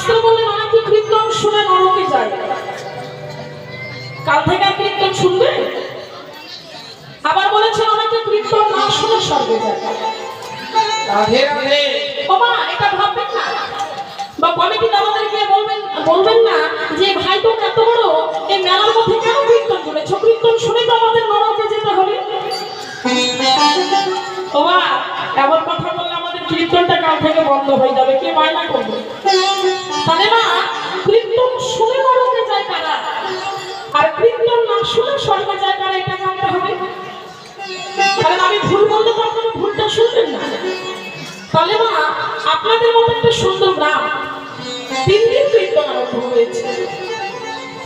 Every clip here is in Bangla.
শাস্ত্র বলে অনেকে কীর্তন শুনে নরকে যায়? কাল থেকে কীর্তন শুনবে? আবার বলেছেন অনেকে কীর্তন না শুনে স্বর্গে যায়। রাধে রাধে। বাবা এটা ভাববেন না। বা কমিটি আমাদের বলবেন বলবেন না যে ভাই তো এত বড় এই মেলার মধ্যে কেন কীর্তন শুনে তো আমাদের নরকে যেতে হবে। বাবা এমন কথা বললে আমাদের কীর্তনটা কাল থেকে বন্ধ হয়ে যাবে। কে মায়না করবে? তাহলে না কীর্তন শুনে নরকে যায় কারা? আর কীর্তন না শুনে স্বর্গে যায় কারা? এটা জানতে হবে। কারণ আমি ভুল বললে তো ভুলটা শুনবেন না। তাহলে মা, আপনাদের মতো একটা সুন্দর গ্রাম। তিন দিন কীর্তন আরম্ভ হয়েছে।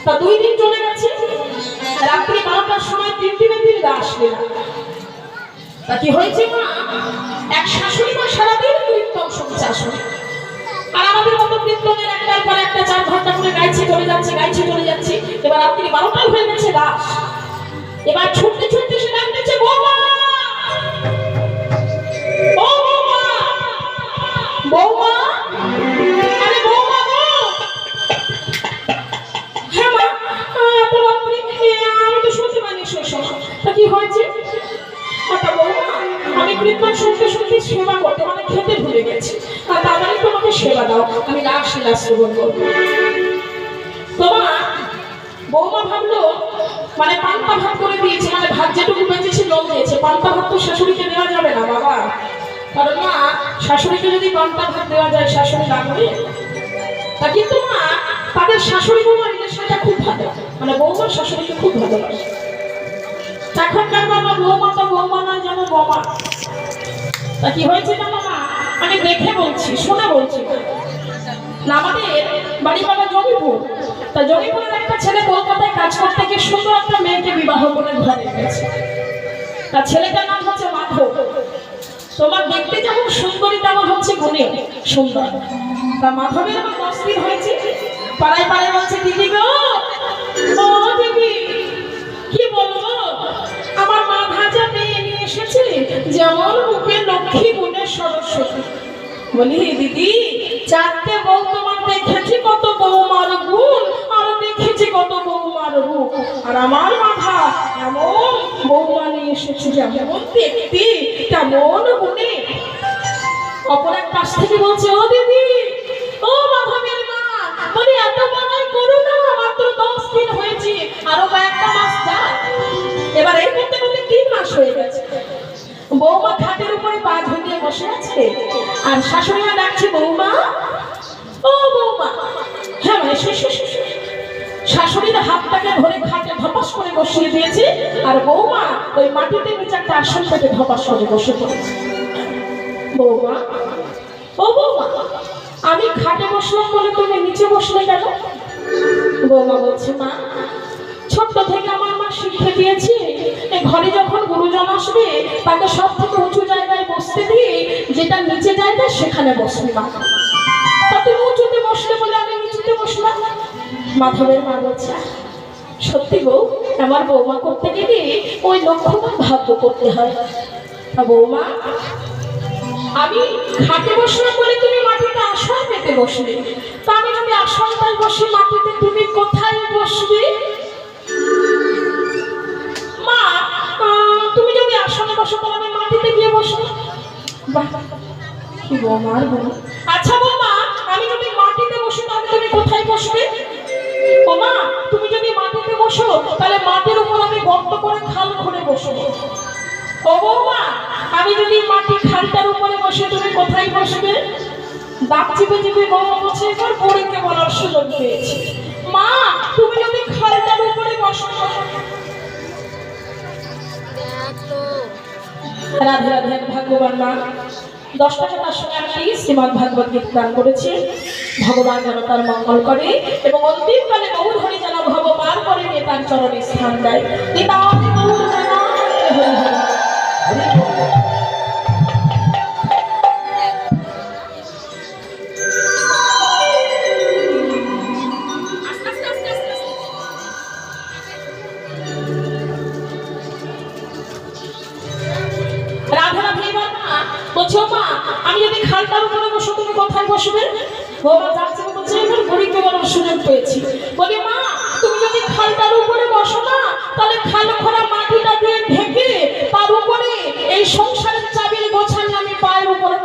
তা দুই দিন চলে গেছে। রাত্রি বারোটার সময় তিন দিনের দিন আসলে না। তা কি হয়েছে মা? এক শাশুড়ি মা সারাদিন রাত্রি হয়ে গেছে দাস এবার ছুটতে ছুটতে সে ডাকতেছে ও বৌমা! হ্যাঁ মা আমি তো শুনতে তা হয়েছে? শুনতে শুনতে সেবা মানে আর মানে সেবা দাও, আমি রাস লীলা শ্রবণ করব তোমা বৌমা ভাবলো মানে পান্তা ভাত করে দিয়েছে মানে ভাত যেটুকু বেঁচেছে জল দিয়েছে পান্তা ভাত তো শাশুড়িকে দেওয়া যাবে না, বাবা। কারণ মা, শাশুড়িকে যদি পান্তা ভাত দেওয়া যায়, শাশুড়ি রাখবে তা কিন্তু মা, তাদের শাশুড়ি বৌমা রিলেশনটা খুব ভালো। মানে বৌমার শাশুড়িকে খুব ভালোবাসে। এখনকার বাবা বৌমা তো বৌমা নয়, যেন বৌমা। তা কি হয়েছে না মামা আমি দেখে বলছি, শুনে বলছি। আমাদের বাড়ি বাবা জমিপুর। তা জমিপুরের একটা ছেলে কলকাতায় কাজ করতে সুন্দর একটা মেয়েকে বিবাহ করে ঘরে গেছে তা ছেলেটার নাম হচ্ছে মাধব। তোমার দেখতে যেমন সুন্দরী, তেমন হচ্ছে গুণে সুন্দর। তা মাধবের আমার অস্থির হয়েছে। পাড়ায় পাড়ায় বলছে, দিদি দিদি কি বলব? আমার মা ভাজা মেয়ে নিয়ে এসেছে, যেমন মুখে লক্ষ্মী গুণের সরস্বতী। বলি দিদি চারটে বউ তোমার দেখেছি কত বৌমার গুণ, আর দেখেছি কত বৌমার রূপ। আর আমার মাথা এমন বৌমা নিয়ে এসেছে যেমন দেখতে তেমন গুণে। অপর এক পাশ থেকে বলছে, ও দিদি বসে আছে? আর শাশুড়ি মা ডাকছে বৌমা? ও বৌমা। হ্যাঁ মানে। শাশুড়ির হাতটাকে ধরে খাটে ধপাস করে বসিয়ে দিয়েছে, আর বৌমা ওই মাটিতে একটা আসন পেতে ধপাস করে বসে পড়েছে। বৌমা, ও বৌমা, আমি খাটে বসলাম বলে তুমি নিচে বসলে কেন? বৌমা বলছে, মা, ছোট্ট থেকে আমার শিক্ষা দিয়েছে। ঘরে যখন গুরুজন আসবে, তাকে সব থেকে উঁচু জায়গায় বসতে দিয়ে যেটা নিচে জায়গা সেখানে বসবে মা। তা উঁচুতে বসলে বলে আমি নিচুতে বসলাম। মাধবের মা বলছে, সত্যি গো আমার বৌমা করতে গেলে ওই লক্ষ্যমান ভাগ্য করতে হয়। তা বৌমা, আমি খাটে বসলাম বলে তুমি মাটিতে আসন পেতে বসলে। তা আমি যদি আসনটায় বসে মাটিতে আচ্ছা মাটিতে তুমি কোথায় তুমি যদি মাটিতে বসো, তাহলে মাটির আমি গর্ত করে আমি যদি উপরে বসে তুমি কোথায় বসবে? চিপে চিপে বৌমা বসে এবার বলার সুযোগ রাধে রাধে ভাগ্যবান মা। দশ টাকা তার সঙ্গে আমি শ্রীমদ ভাগবত গীত গান করেছে। ভগবান যেন তার মঙ্গল করে এবং অন্তিমকালে বহু ধরে যেন ভগবান করে নিয়ে তার চরণে স্থান দেয়। মা আমি যদি খালটার উপরে বসো তুমি কোথায় বসবে ও মা যাচ্ছে বলছে গরিবকে বলার সুযোগ পেয়েছি বলি, মা, তুমি যদি খালটার উপরে বসো না, তাহলে খাল খরা মাটিটা দিয়ে ঢেকে তার উপরে এই সংসারের চাবির গোছানি আমি পায়ের উপরে।